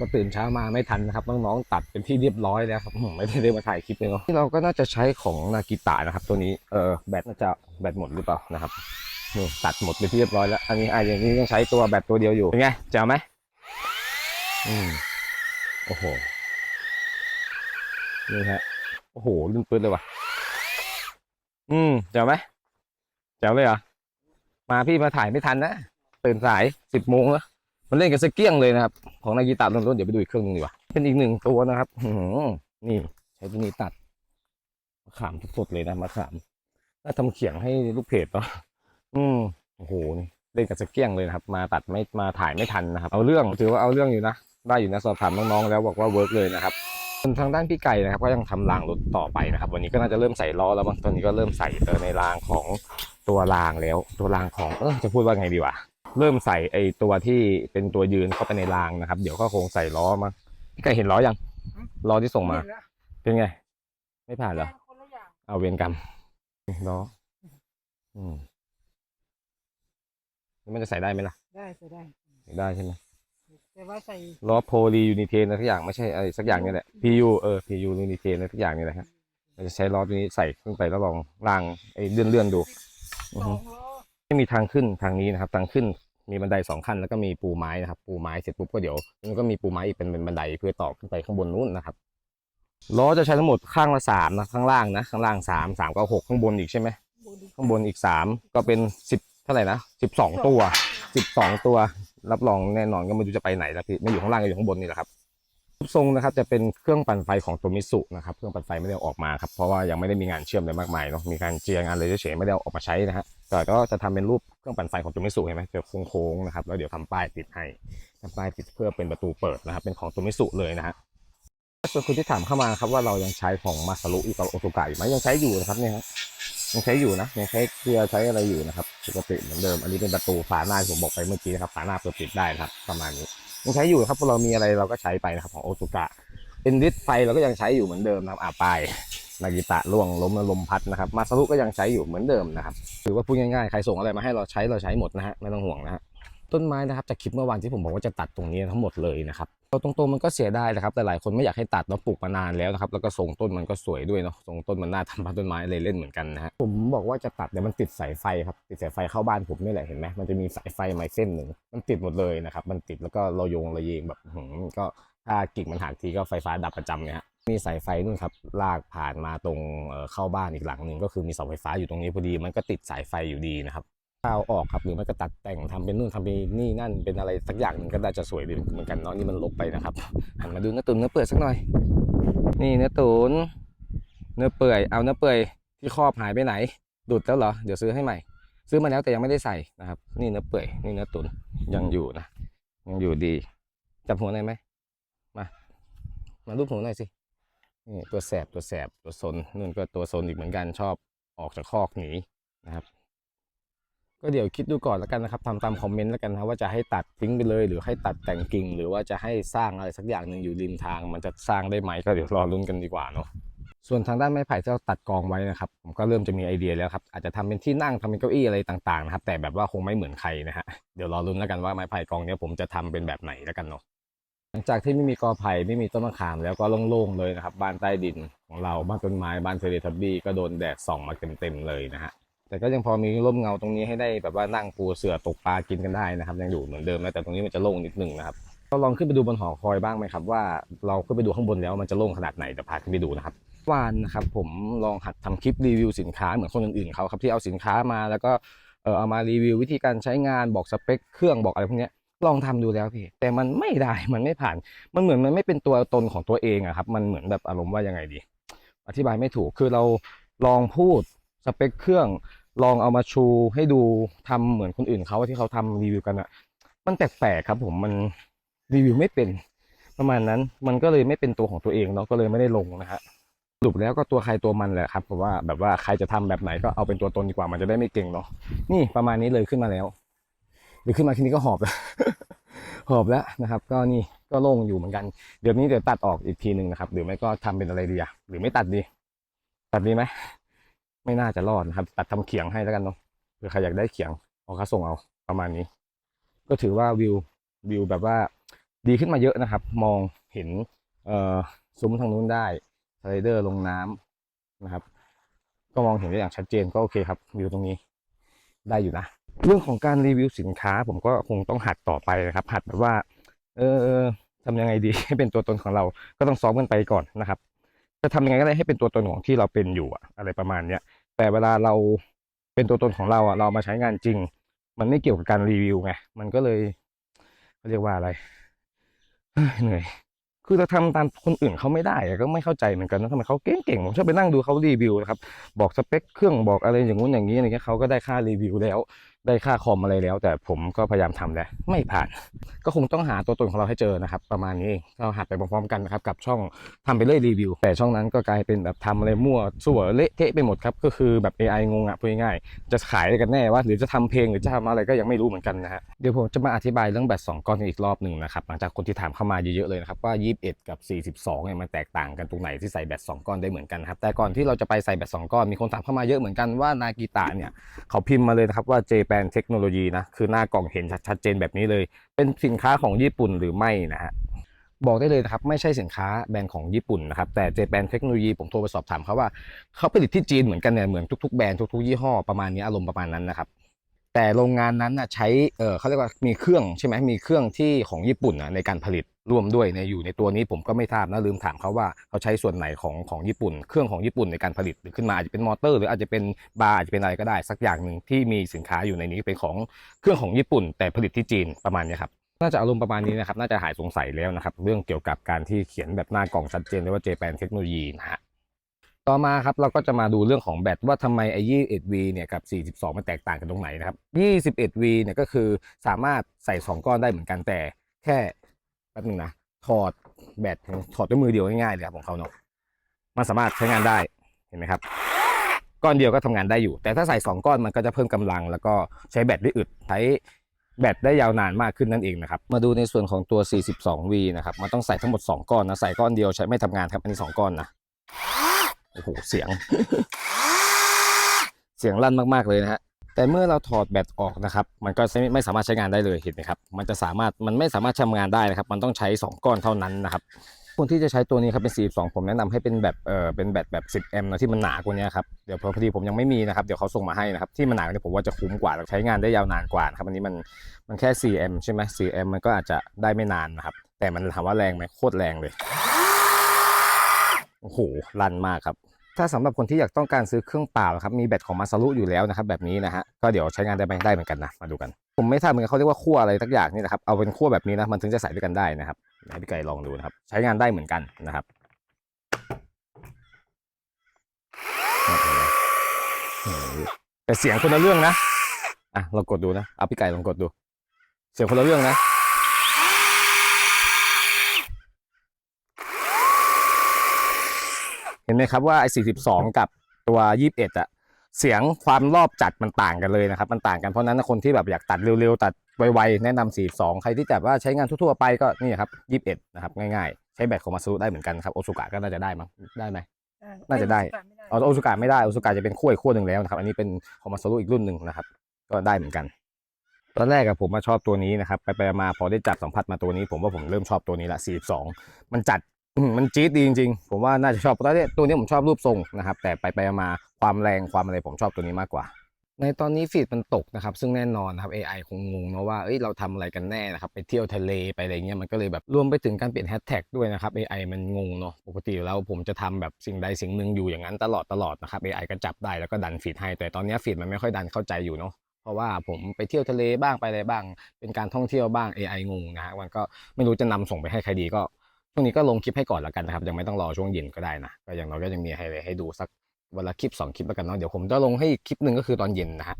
ก็ตื่นเช้ามาไม่ทันนะครับน้องๆตัดเป็นที่เรียบร้อยแล้วครับไม่ได้ได้มาถ่ายคลิปเลยเนาะที่เราก็น่าจะใช้ของนากิตะนะครับ ตัวนี้เออแบตน่าจะแบตหมดหรือเปล่านะครับนี่ตัดหมดเป็นที่เรียบร้อยแล้ว อันนี้อะอย่างนี้ยังใช้ตัวแบตตัวเดียวอยู่เป็นไงแจ๋วไหมอืมโอ้โหนี่ฮะโอ้โหลื่นปื้ดเลยว่ะ อืมแจ๋วไหมแจ๋วเลยเหรอมาพี่มาถ่ายไม่ทันนะตื่นสายสิบโมงแล้ว มันเล่นกันสกเกี้ยงเลยนะครับ ของนากีตาต้นๆเดี๋ยวไปดูอีกเครื่องหนึงดีกว่าเป็นอีกหนึ่งตัวนะครับหืนี่ใช้ตัวนี้ตัดมะขามสดๆเลยนะมะขามน่าทำเขียงให้ลูกเพจเนาะอืมโอ้โหนี่เล่นกันสกเกี้ยงเลยนะครับ มาตัดไม่มาถ่ายไม่ทันนะครับ เอาเรื่องถือว่าเอาเรื่องอยู่นะได้อยู่นะสอบถามน้องๆแล้วบอกว่าเวิร์กเลยนะครับทางด้านพี่ไก่นะครับก็ยังทำรางรถต่อไปนะครับ วันนี้ก็น่าจะเริ่มใส่ล้อแล้วบางตอนนี้ก็เริ่มใส่เออในรางของตัวรางแล้ว ตัวรางของเออจะพูดว่าไงดีวะ เริ่มใส่ไอตัวที่เป็นตัวยืนเข้าไปในรางนะครับ เดี๋ยวก็คงใส่ล้อมาพี่ไก่เห็นล้อยังล้อที่ส่งมา เป็นไง ไม่ผ่านเหรอคนละอย่างเอาเวรกรรมล้ออืมแล้วมันจะใส่ได้ไหมล่ะ ได้ใส่ได้ใส่ได้ใช่ไหมแต่ว่าใส่ล้อโพลียูนิเทนอะไรสักอย่างไม่ใช่อะไรสักอย่างนี่แหละ PU เออ PU ยูนิเทนอะไรสักอย่างนี่แหละครับเราจะใช้ล้อตัวนี้ใส่ขึ้นไปแล้วลองล่างไอ้เลื่อนเลื่อนๆดูอือสฮึองล้อไม่มีทางขึ้นทางนี้นะครับ ทางขึ้น มีบันไดสองขั้นแล้วก็มีปูไม้นะครับ ปูไม้เสร็จปุ๊บก็เดี๋ยวมันก็มีปูไม้อีกเป็นเป็นบันไดเพื่อต่อขึ้นไปข้างบนนู้นนะครับล้อจะใช้ทั้งหมดข้างละสามนะข้างล่างนะข้างล่างสามสามก็หกข้างบนอีกใช่ไหมบูดีข้างบนอีกสามก็เป็นสิบเท่าไหร่นะสิบสองตัวสิบสองตัว รับรองแน่นอนก็ไม่รู้จะไปไหนแล้วพี่ไม่อยู่ข้างล่างก็อยู่ข้างบนนี่แหละครับรูป ทรงนะครับจะเป็นเครื่องปั่นไฟของตัวมิสุนะครับเครื่องปั่นไฟไม่ได้ออกมาครับเพราะว่ายังไม่ได้มีงานเชื่อมอะไรมากมายเนาะมีการเจียงานเลยเฉยๆไม่ได้ออกมาใช้นะฮะแต่ก็จะทำเป็นรูปเครื่องปั่นไฟของตัวมิสุเห็นไหมจะโค้งๆนะครับแล้วเดี๋ยวทำป้ายติดให้ทำป้ายติดเพื่อเป็นประตูเปิดนะครับเป็นของตัวมิสุเลยนะฮะส่วนคุณที่ถามเข้ามาครับว่าเรายังใช้ของมาซารุอีกกับโอโตกะอยู่ไหมยังใช้อยู่นะครับเนี่ยฮะ ยังใช้อยู่นะยังใช้เกลือใช้อะไรอยู่นะครับปกติเหมือนเดิม อันนี้เป็นประตูฝาหน้าผมบอกไปเมื่อกี้นะครับฝาหน้าเปิดปิดได้นะครับ ประมาณนี้ยังใช้อยู่ครับพวกเรามีอะไรเราก็ใช้ไปนะครับของโอซุกะเป็นดิสไฟเราก็ยังใช้อยู่เหมือนเดิมนะครับอ่าปลายนากิตะล่วงล้มแล้วลมพัดนะครับ มาซารุก็ยังใช้อยู่เหมือนเดิมนะครับถือว่าพูดง่ายๆใครส่งอะไรมาให้เราใช้เราใช้หมดนะฮะไม่ต้องห่วงนะฮะต้นไม้นะครับจากคลิปเมื่อวานที่ผมบอกว่าจะตัดตรงนี้ทั้งหมดเลยนะครับ เอาตรงๆมันก็เสียไดายนะครับ แต่หลายคนไม่อยากให้ตัดเนาะปลูกมานานแล้วนะครับ แล้วก็ทรงต้นมันก็สวยด้วยเนาะทรงต้นมันน่าทำพันต้นไม้เลยเล่นเหมือนกันนะฮะผมบอกว่าจะตัดเนี่ยมันติดสายไฟครับติดสายไฟเข้าบ้านผมนี่แหละเห็นไหมมันจะมีสายไฟใหม่เส้นหนึ่งมันติดหมดเลยนะครับมันติดแล้วก็เราโยงระเยงแบบหืมก็ถ้ากิ่งมันหักทีก็ไฟฟ้าดับประจำเนี่ยฮะมีสายไฟนู่นครับลากผ่านมาตรงเข้าบ้านอีกหลังหนึ่งก็คือมีเสาไฟฟ้าอยู่ตรงนี้พอดี มันก็ติดสายไฟอยู่ดีนะครับ ถ้าเอาออกครับหรือไม่ก็ตัดแต่งทำเป็นนู่นทำเป็นนี่นั่นเป็นอะไรสักอย่างหนึ่งก็น่าจะสวยดีเหมือนกันเนาะนี่มันลบไปนะครับหันมาดูเนื้อตุ๋นเนื้อเปื่อยสักหน่อย นี่เนื้อตุ๋นเนื้อเปื่อยเอาเนื้อเปื่อยที่ครอบหายไปไหนดูดแล้วเหรอเดี๋ยวซื้อให้ใหม่ ซื้อมาแล้วแต่ยังไม่ได้ใส่นะครับ นี่เนื้อเปื่อยนี่เนื้อตุ๋นยังอยู่นะยังอยู่ดี จับหัวหน่อยไหมมามารูปหัวหน่อยสินี่ตัวแสบตัวแสบตัวซนนู่นก็ตัวซนอีกเหมือนกันชอบออกจากคอกหนีนะครับ ก็เดี๋ยวคิดดูก่อนแล้วกันนะครับทำตามคอมเมนต์แล้วกันนะว่าจะให้ตัดทิ้งไปเลย หรือให้ตัดแต่งกิ่ง หรือว่าจะให้สร้างอะไรสักอย่างหนึ่งอยู่ริมทาง มันจะสร้างได้ไหมก็เดี๋ยวรอลุ้นกันดีกว่าเนาะส่วนทางด้านไม้ไผ่ที่เราตัดกองไว้นะครับผมก็เริ่มจะมีไอเดียแล้วครับอาจจะทำเป็นที่นั่งทำเป็นเก้าอี้อะไรต่างๆนะครับแต่แบบว่าคงไม่เหมือนใครนะฮะเดี๋ยวรอลุ้นแล้วกันว่าไม้ไผ่กองนี้ผมจะทำเป็นแบบไหนแล้วกันเนาะหลังจากที่ไม่มีกอไผ่ไม่มีต้นมะขามแล้วก็โล่งๆเลยนะครับบ้านใต้ดินของเราบ้านต้นไม้บ้านเทเลทับบี้ก็โดนแดดส่องมาเต็มๆเลยนะฮะ แต่ก็ยังพอมีร่มเงาตรงนี้ให้ได้แบบว่านั่งปูเสือตกปลากินกันได้นะครับ ยังอยู่เหมือนเดิมนะแต่ตรงนี้มันจะโล่งนิดหนึงนะครับเราลองขึ้นไปดูบนหอคอยบ้างไหมครับว่าเราขึ้นไปดูข้างบนแล้วมันจะโล่งขนาดไหนเดี๋ยวพาขึ้นไปดูนะครับวานนะครับผมลองหัดทำคลิปรีวิวสินค้าเหมือนคนอื่นๆเขาครับที่เอาสินค้ามาแล้วก็เออเอามารีวิววิธีการใช้งานบอกสเปคเครื่องบอกอะไรพวกนี้ลองทำดูแล้วพี่แต่มันไม่ได้มันไม่ผ่าน มันเหมือนมันไม่เป็นตัวตนของตัวเองอะครับ มันเหมือนแบบอารมณ์ว่ายังไงดี อธิบายไม่ถูกคือเราลองพูด สเปคเครื่องลองเอามาชูให้ดูทำเหมือนคนอื่นเขาที่เขาทำรีวิวกันอะมันแปลกๆครับ ผมมันรีวิวไม่เป็นประมาณนั้น มันก็เลยไม่เป็นตัวของตัวเองเนาะก็เลยไม่ได้ลงนะฮะสรุปแล้วก็ตัวใครตัวมันแหละครับเพราะว่าแบบว่าใครจะทำแบบไหนก็เอาเป็นตัวตนดีกว่ามันจะได้ไม่เก่งเนาะนี่ประมาณนี้เลยขึ้นมาแล้วหรือขึ้นมาทีนี้ก็หอบแล้วหอบแล้วนะครับ ก็นี่ก็โล่งอยู่เหมือนกัน เดี๋ยวนี้เดี๋ยวตัดออกอีกทีหนึ่งนะครับ หรือไม่ก็ทำเป็นอะไรดีอะหรือไม่ตัดดี ตัดดีไหม ไม่น่าจะรอดนะครับ ตัดทำเขียงให้แล้วกันเนาะเผื่อใครอยากได้เขียงเอาค่าส่งเอาประมาณนี้ ก็ถือว่าวิววิวแบบว่าดีขึ้นมาเยอะนะครับ มองเห็นเอ่อซุ้มทางนู้นได้สไลเดอร์ลงน้ำนะครับ ก็มองเห็นได้อย่างชัดเจนก็โอเคครับวิวตรงนี้ได้อยู่นะ เรื่องของการรีวิวสินค้า ผมก็คงต้องหัดต่อไปนะครับ หัดแบบว่า เออทำยังไงดีให้เป็นตัวตนของเรา ก็ต้องซ้อมกันไปก่อนนะครับจะทำยังไงก็ได้ให้เป็นตัวตนของที่เราเป็นอยู่อะอะไรประมาณเนี้ย แต่เวลาเราเป็นตัวตนของเราอะเรามาใช้งานจริง มันไม่เกี่ยวกับการรีวิวไงมันก็เลยเรียกว่าอะไรเหนื่อยคือเราทำตามคนอื่นเขาไม่ได้ก็ไม่เข้าใจเหมือนกันนะทำไมเขาเก่งๆผมชอบไปนั่งดูเขารีวิวนะครับบอกสเปคเครื่องบอกอะไรอย่างงู้นอย่างนี้อะไรเงี้ยเขาก็ได้ค่ารีวิวแล้ว ได้ค่าคอมอะไรแล้ว แต่ผมก็พยายามทำแล้วไม่ผ่าน ก็คงต้องหาตัวตนของเราให้เจอนะครับ ประมาณนี้เราหัดไปพร้อมๆกันนะครับกับช่องทำไปเรื่อยรีวิว แต่ช่องนั้นก็กลายเป็นแบบทำอะไรมั่วสั่วเละเทะไปหมดครับก็คือแบบ AI งงอะพูดง่ายๆจะขายกันแน่ว่า หรือจะทำเพลงหรือจะทำอะไรก็ยังไม่รู้เหมือนกันนะฮะเดี๋ยวผมจะมาอธิบายเรื่องแบตสองก้อนอีกรอบหนึ่งนะครับหลังจากคนที่ถามเข้ามาเยอะๆเลยนะครับว่า 21 กับ 42เนี่ยมันแตกต่างกันตรงไหนที่ใส่แบตสองก้อนได้เหมือนกันครับแต่ก่อนที่เราจะไปใส่แบตสองก้อนมีคนถามเข้ามาเยอะเหมือนกันว่านากิตะเนี่ยเขาพิมพ์มาเลยนะครับว่า J8 ลนเทคโนโลยีนะ คือหน้ากล่องเห็นชัดเจนแบบนี้เลย เป็นสินค้าของญี่ปุ่นหรือไม่นะฮะบอกได้เลยนะครับ ไม่ใช่สินค้าแบรนด์ของญี่ปุ่นนะครับ แต่เจแปนเทคโนโลยีผมโทรไปสอบถามเขาว่าเขาผลิตที่จีนเหมือนกันเนี่ยเหมือนทุกๆแบรนด์ทุกๆยี่ห้อประมาณนี้อารมณ์ประมาณนั้นนะครับแต่โรงงานนั้นใช้เขาเรียกว่ามีเครื่องใช่ไหมมีเครื่องที่ของญี่ปุ่นในการผลิต ร่วมด้วยในอยู่ในตัวนี้ผมก็ไม่ทราบนะลืมถามเขาว่าเขาใช้ส่วนไหนของของญี่ปุ่น เครื่องของญี่ปุ่นในการผลิตหรือขึ้นมาอาจจะเป็นมอเตอร์ หรืออาจจะเป็นบาร์อาจจะเป็นอะไรก็ได้ สักอย่างหนึ่งที่มีสินค้าอยู่ในนี้เป็นของเครื่องของญี่ปุ่น แต่ผลิตที่จีนประมาณนี้ครับน่าจะอารมณ์ประมาณนี้นะครับน่าจะหายสงสัยแล้วนะครับเรื่องเกี่ยวกับการที่เขียนแบบหน้ากล่องชัดเจนเลยว่า Japan Technology นะฮะต่อมาครับเราก็จะมาดูเรื่องของแบตว่าทำไมไอ้ 21V เอ็ดวีเนี่ยกับ42มันแตกต่างกันตรงไหนนะครับ 21V เนี่ยก็คือสามารถใส่2ก้อนได้เหมือนกันแต่แค่ แป๊บนึงนะถอดแบตถอดด้วยมือเดียวง่ายๆเลยครับของเขาเนาะมันสามารถใช้งานได้เห็นไหมครับ ก้อนเดียวก็ทำงานได้อยู่ แต่ถ้าใส่2ก้อนมันก็จะเพิ่มกำลัง แล้วก็ใช้แบตได้อึดใช้แบตได้ยาวนานมากขึ้นนั่นเองนะครับ มาดูในส่วนของตัว 42V นะครับ มันต้องใส่ทั้งหมด 2 ก้อนนะ ใส่ก้อนเดียวใช้ไม่ทำงานครับ อันนี้ 2 ก้อนนะ โอ้โห เสียง เสียงลั่นมากๆเลยนะฮะ แต่เมื่อเราถอดแบตออกนะครับ มันก็ไม่สามารถใช้งานได้เลยเห็นไหมครับ มันจะสามารถมันไม่สามารถทำงานได้นะครับ มันต้องใช้ 2 ก้อนเท่านั้นนะครับคนที่จะใช้ตัวนี้ครับเป็น 42 ผมแนะนำให้เป็นแบบเออเป็นแบตแบบ 10 แอมป์นะที่มันหนากว่านี้ครับเดี๋ยวพอดีผมยังไม่มีนะครับเดี๋ยวเขาส่งมาให้นะครับที่มันหนากว่านี้ผมว่าจะคุ้มกว่าใช้งานได้ยาวนานกว่านะครับอันนี้มันมันแค่ 4 แอมป์ใช่ไหม4แอมป์มันก็อาจจะได้ไม่นานนะครับแต่มันถามว่าแรงไหมโคตรแรงเลยโอ้โหลั่นมากครับ ถ้าสำหรับคนที่อยากต้องการซื้อเครื่องเปล่าครับมีแบตของมาซารุอยู่แล้วนะครับแบบนี้นะฮะก็เดี๋ยวใช้งานได้ไหมได้เหมือนกันนะมาดูกัน ผมไม่ทราบเหมือนกันเขาเรียกว่าขั้วอะไรสักอย่างนี่นะครับเอาเป็นขั้วแบบนี้นะมันถึงจะใส่ด้วยกันได้นะครับให้พี่ไก่ลองดูนะครับใช้งานได้เหมือนกันนะครับแต่เสียงคนละเรื่องนะอะลองกดดูนะเอาพี่ไก่ลองกดดู เสียงคนละเรื่องนะ เห็นไหมครับว่าไอ้42 กับตัว 21อะเสียงความรอบจัดมันต่างกันเลยนะครับ มันต่างกันเพราะฉะนั้นคนที่แบบอยากตัดเร็วๆ ตัดไวๆ แนะนำ42 ใครที่แบบว่าใช้งานทั่วๆไปก็นี่ครับ 21 นะครับ ง่ายๆ ใช้แบตของมาซูได้เหมือนกันครับโอซูกะก็น่าจะได้มั้งได้ไหมน่าจะได้อ๋อโอซูกะไม่ได้โอซูกะจะเป็นขั้วอีกขั้วหนึ่งแล้วนะครับ อันนี้เป็นของมาซารุอีกรุ่นหนึ่งนะครับ ก็ได้เหมือนกันตอนแรกอะผมมาชอบตัวนี้นะครับ ไปไปมาพอได้จับสัมผัสมาตัวนี้ ผมว่าผมเริ่มชอบตัวนี้ละ 42 มันจัดอื มันจี๊ดดีจริงๆ ผมว่าน่าจะชอบตอนนี้ตัวนี้ผมชอบรูปทรงนะครับ แต่ไปไปมาความแรงความอะไรผมชอบตัวนี้มากกว่า ในตอนนี้ฟีดมันตกนะครับ ซึ่งแน่นอนนะครับ AI คงงงเนาะว่าเอ้ยเราทำอะไรกันแน่นะครับ ไปเที่ยวทะเลไปอะไรเงี้ยมันก็เลยแบบรวมไปถึงการเปลี่ยนแฮชแท็กด้วยนะครับ AI มันงงเนาะปกติแล้วผมจะทำแบบสิ่งใดสิ่งหนึ่งอยู่อย่างนั้นตลอดตลอดนะครับ AI ก็จับได้แล้วก็ดันฟีดให้แต่ตอนนี้ฟีดมันไม่ค่อยดันเข้าใจอยู่เนาะเพราะว่าผมไปเที่ยวทะเลบ้างไปอะไรบ้าง เป็นการท่องเที่ยวบ้าง AI งงนะฮะมันก็ไม่รู้จะนำส่งไปให้ใครดีก็ ช่วงนี้ก็ลงคลิปให้ก่อนแล้วกันนะครับ ยังไม่ต้องรอช่วงเย็นก็ได้นะก็อย่างน้อยก็ยังมีให้ให้ดูสักวันละคลิป 2 คลิปแล้วกันเนาะเดี๋ยวผมจะลงให้คลิปหนึ่งก็คือตอนเย็นนะฮะ